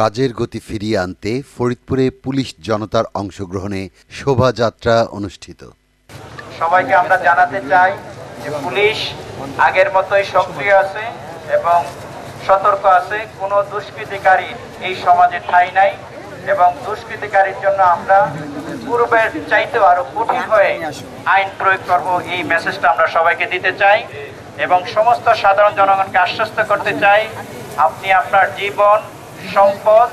কাজের গতি ফিরিয়ে আনতে ফরিদপুরে পুলিশ জনতার অংশগ্রহণে শোভাযাত্রা অনুষ্ঠিত। সবাইকে আমরা জানাতে চাই যে পুলিশ আগের মতোই সক্রিয় আছে এবং সতর্ক আছে। কোনো দুষ্কৃতিকারী এই সমাজে ঠাঁই নাই এবং দুষ্কৃতিকারীর জন্য আমরা পূর্বের চাইতেও আরও কঠিন হয়ে আইন প্রয়োগ করব এই মেসেজটা আমরা সবাইকে দিতে চাই এবং সমস্ত সাধারণ জনগণকে আশ্বস্ত করতে চাই। আপনি আপনার জীবন সম্পদ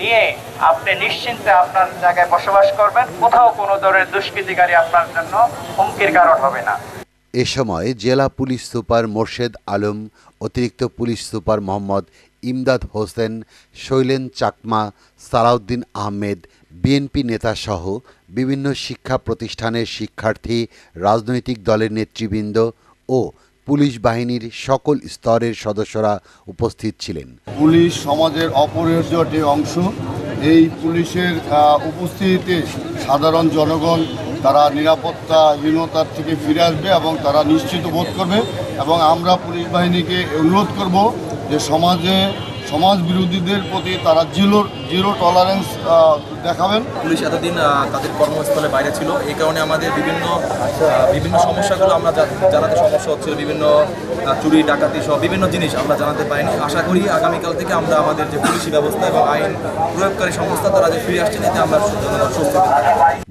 নিয়ে আপনি নিশ্চিন্তে আপনার জায়গায় বসবাস করবেন। কোথাও কোনো ধরনের দুষ্কৃতিকারী আপনার জন্য হুমকির কারণ হবে না। এ সময় জেলা পুলিশ সুপার মোর্শেদ আলম, অতিরিক্ত police super Mohammad Imdad Hossain, Shailen Chakma, Salauddin Ahmed, BNP নেতাসহ বিভিন্ন শিক্ষা প্রতিষ্ঠানের শিক্ষার্থী, রাজনৈতিক দলের নেতৃবৃন্দ ও পুলিশ বাহিনীর সকল স্তরের সদস্যরা উপস্থিত ছিলেন। পুলিশ সমাজের অপরিহার্য একটি অংশ। এই পুলিশের উপস্থিতিতে সাধারণ জনগণ তারা নিরাপত্তাহীনতার থেকে ফিরে আসবে এবং তারা নিশ্চিত বোধ করবে। এবং আমরা পুলিশ বাহিনীকে অনুরোধ করব যে সমাজে সমাজ বিরোধীদের প্রতি তারা জিরো জিরো টলারেন্স দেখাবেন। পুলিশ এতদিন তাদের কর্মস্থলে বাইরে ছিল। এই কারণে আমাদের বিভিন্ন বিভিন্ন সমস্যাগুলো আমরা জানাতে সমস্যা হচ্ছিল। বিভিন্ন চুরি ডাকাতি সহ বিভিন্ন জিনিস আমরা জানাতে পারিনি। আশা করি আগামীকাল থেকে আমরা আমাদের যে পুলিশি ব্যবস্থা এবং আইন প্রয়োগকারী সংস্থা তারা যে ফিরে আসছেন এতে আমরা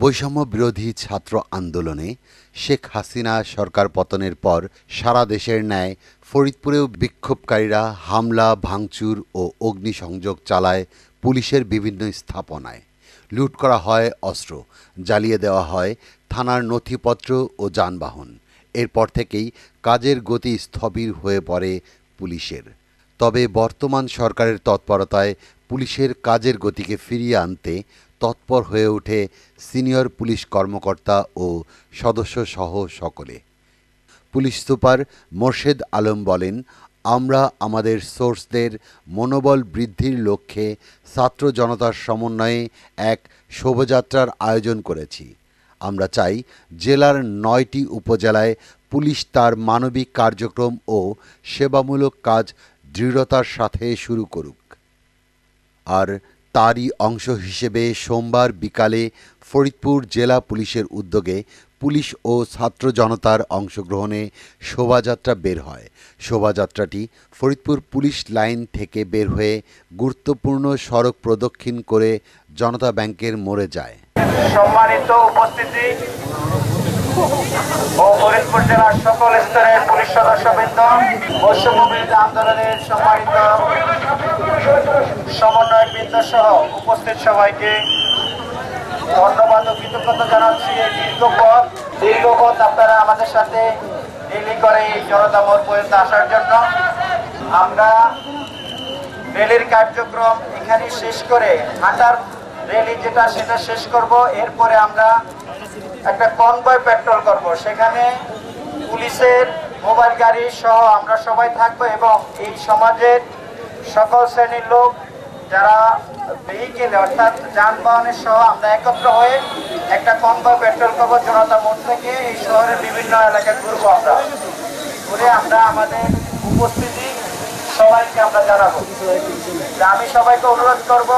বৈষম্য বিরোধী ছাত্র আন্দোলনে শেখ হাসিনা সরকার পতনের পর সারা দেশের ন্যায় ফরিদপুরেও বিক্ষোভকারীরা হামলা, ভাঙচুর ও অগ্নিসংযোগ চালায় পুলিশের বিভিন্ন স্থাপনায়। লুট করা হয় অস্ত্র, জ্বালিয়ে দেওয়া হয় থানার নথিপত্র ও যানবাহন। এরপর থেকেই কাজের গতি স্থবির হয়ে পড়ে পুলিশের। তবে বর্তমান সরকারের তৎপরতায় পুলিশের কাজের গতিকে ফিরিয়ে আনতে তৎপর হয়ে ওঠে সিনিয়র পুলিশ কর্মকর্তা ও সদস্য সহ সকলে। পুলিশ সুপার মোর্শেদ আলম বলেন, আমরা আমাদের সোর্সদের মনোবল বৃদ্ধির লক্ষ্যে ছাত্র জনতার সমন্বয়ে এক শোভাযাত্রার আয়োজন করেছি। আমরা চাই জেলার নয়টি উপজেলায় পুলিশ তার মানবিক কার্যক্রম ও সেবামূলক কাজ দৃঢ়তার সাথে শুরু করুক। আর তারই অংশ হিসেবে সোমবার বিকালে ফরিদপুর জেলা পুলিশের উদ্যোগে পুলিশ ও ছাত্র জনতার অংশগ্রহণে শোভাযাত্রা বের হয়। শোভাযাত্রাটি ফরিদপুর পুলিশ লাইন থেকে বের হয়ে গুরুত্বপূর্ণ সড়ক প্রদক্ষিণ করে জনতা ব্যাংকের মোড়ে যায়। সম্মানিত উপস্থিতি ও ফরিদপুর জেলার সকল স্তরের পুলিশ সদস্যবৃন্দ বৈষম্য বিরোধী আন্দোলনের সম্মানিত সমন্বয়বৃন্দ সহ উপস্থিত সবাইকে ধন্যবাদ ও কৃতজ্ঞতা জানাচ্ছি। এই দীর্ঘ পথ দীর্ঘ পথ আপনারা আমাদের সাথে ডিলি করে এই জনতা মোড় পর্যন্ত আসার জন্য। আমরা রেলের কার্যক্রম এখানে শেষ করে হাঁটার রেলি যেটা সেটা শেষ করব। এরপরে আমরা একটা কনভয় পেট্রোল করব। সেখানে পুলিশের, মোবাইল গাড়ি সহ আমরা সবাই থাকব এবং এই সমাজের সকল শ্রেণির লোক যারা ভেহিকেলে অর্থাৎ যানবাহনের সহ আমরা একত্র হয়ে একটা কনভয় পেট্রোল করব জনতা মোড় থেকে এই শহরের বিভিন্ন এলাকায় ঘুরবো আমরা। ঘুরে আমরা আমাদের উপস্থিতি সবাইকে আমরা জানাব। আমি সবাইকে অনুরোধ করব,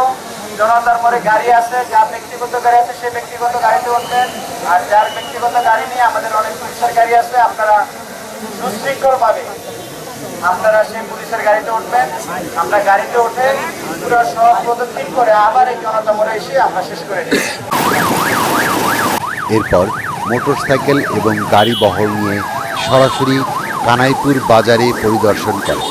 জনতার পরে গাড়ি আছে, যার ব্যক্তিগত গাড়ি আছে সে ব্যক্তিগত গাড়িতে উঠবেন। আর যার ব্যক্তিগত গাড়ি নিয়ে আমাদের অনেক পুলিশের গাড়ি আছে, আপনারা সুশৃঙ্খল ভাবে আপনারা সেই পুলিশের গাড়িতে উঠবেন আমরা গাড়িতে উঠে পুরো সব প্রদক্ষিণ করে আবার এই জনতা মোড়ে এসে আমরা শেষ করে দিই এরপর মোটরসাইকেল এবং গাড়ি বহর নিয়ে সরাসরি কানাইপুর বাজারে পরিদর্শন করে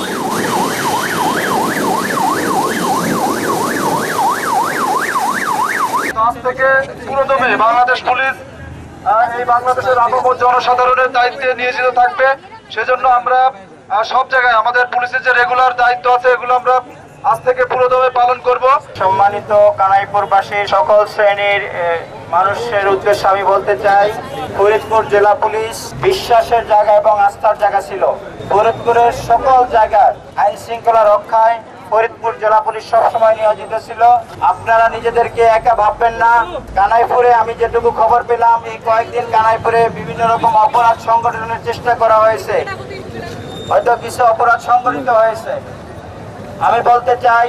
থেকে পুরোদমে বাংলাদেশ পুলিশ এই বাংলাদেশের আপামর জনসাধারণের দায়িত্বে নিয়োজিত থাকবে। সেজন্য আমরা সব জায়গায় আমাদের পুলিশের যে রেগুলার দায়িত্ব আছে, এগুলো আমরা আজ থেকে পুরোদমে পালন করব। সম্মানিত কানাইপুরবাসী, সকল শ্রেণির মানুষের উদ্দেশ্যে আমি বলতে চাই, ফরিদপুর জেলা পুলিশ বিশ্বাসের জায়গা এবং আস্থার জায়গা ছিল। ফরিদপুরের সকল জায়গার আইন শৃঙ্খলা রক্ষায় ফরিদপুর জেলা পুলিশ সবসময় নিয়োজিত ছিল। আপনারা নিজেদেরকে একা ভাববেন না। কানাইপুরে আমি যেটুকু খবর পেলাম, এই কয়েকদিন কানাইপুরে বিভিন্ন রকম অপরাধ সংগঠনের চেষ্টা করা হয়েছে। হয়তো কিছু অপরাধ সংগঠিত হয়েছে। আমি বলতে চাই,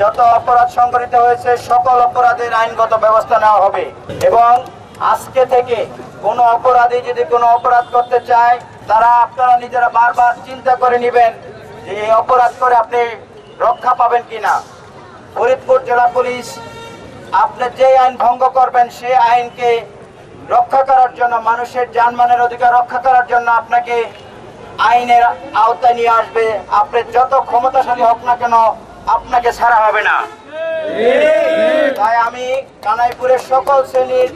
যত অপরাধ সংঘটিত হয়েছে, সকল অপরাধের আইনগত ব্যবস্থা নেওয়া হবে। এবং আজকে থেকে কোনো অপরাধী যদি কোনো অপরাধ করতে চায়, তারা আপনারা নিজেরা বারবার চিন্তা করে নেবেন যে এই অপরাধ করে আপনি রক্ষা পাবেন কিনা। ফরিদপুর জেলা পুলিশ, আপনি যে আইন ভঙ্গ করবেন, সেই আইনকে রক্ষা করার জন্য, মানুষের জানমানের অধিকার রক্ষা করার জন্য আপনাকে আইনের আওতায় নিয়ে আসবে। আপনি যত ক্ষমতাশালী হোক না কেন, আপনাকে ছাড়া হবে না। তাই আমি কানাইপুরের সকল শ্রেণির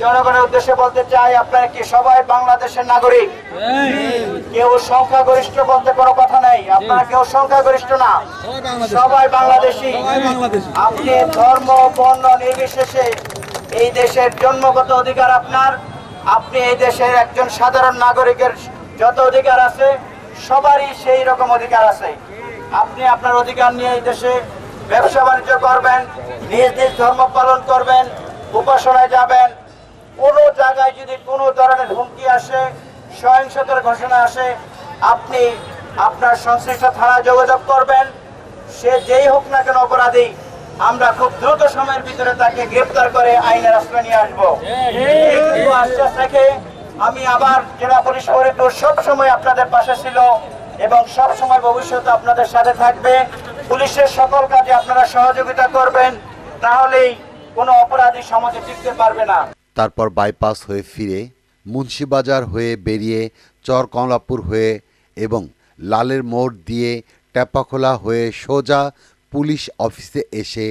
জনগণের উদ্দেশ্যে বলতে চাই, আপনারা কি সবাই বাংলাদেশের নাগরিক? কেউ সংখ্যাগরিষ্ঠ বলতে কোনো কথা নেই। আপনারা কেউ সংখ্যাগরিষ্ঠ না। সবাই বাংলাদেশি। আপনি ধর্ম, বর্ণ নির্বিশেষে এই দেশের জন্মগত অধিকার আপনার। আপনি এই দেশের একজন সাধারণ নাগরিকের যত অধিকার আছে সবারই সেই রকম অধিকার আছে। আপনি আপনার অধিকার নিয়ে এই দেশে ব্যবসা বাণিজ্য করবেন নিজ নিজ ধর্ম পালন করবেন উপাসনায় যাবেন কোনো জায়গায় যদি কোনো ধরনের হুমকি আসে সহিংসতার ঘোষণা আসে আপনি আপনার সংশ্লিষ্ট থানায় যোগাযোগ করবেন। সে যেই হোক না কেন অপরাধী আমরা খুব দ্রুত সময়ের ভিতরে তাকে গ্রেপ্তার করে আইনের আশ্রয় নিয়ে আসব। আশ্বাস রেখে আমি আবার জেলা পুলিশ ফরিদপুর সব সময় আপনাদের পাশে ছিল এবং সব সময় ভবিষ্যতে আপনাদের সাথে থাকবে। পুলিশের সকল কাজে আপনারা সহযোগিতা করবেন তাহলেই কোনো অপরাধী সমাজে টিকতে পারবে না। তারপর বাইপাস হয়ে ফিরে মুন্সিবাজার হয়ে বেরিয়ে চর কমলাপুর হয়ে এবং লালের মোড় দিয়ে টেপাখোলা হয়ে সোজা পুলিশ অফিসে এসে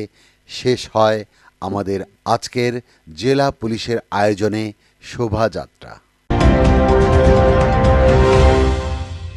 শেষ হয় আমাদের আজকের জেলা পুলিশের আয়োজনে শোভাযাত্রা।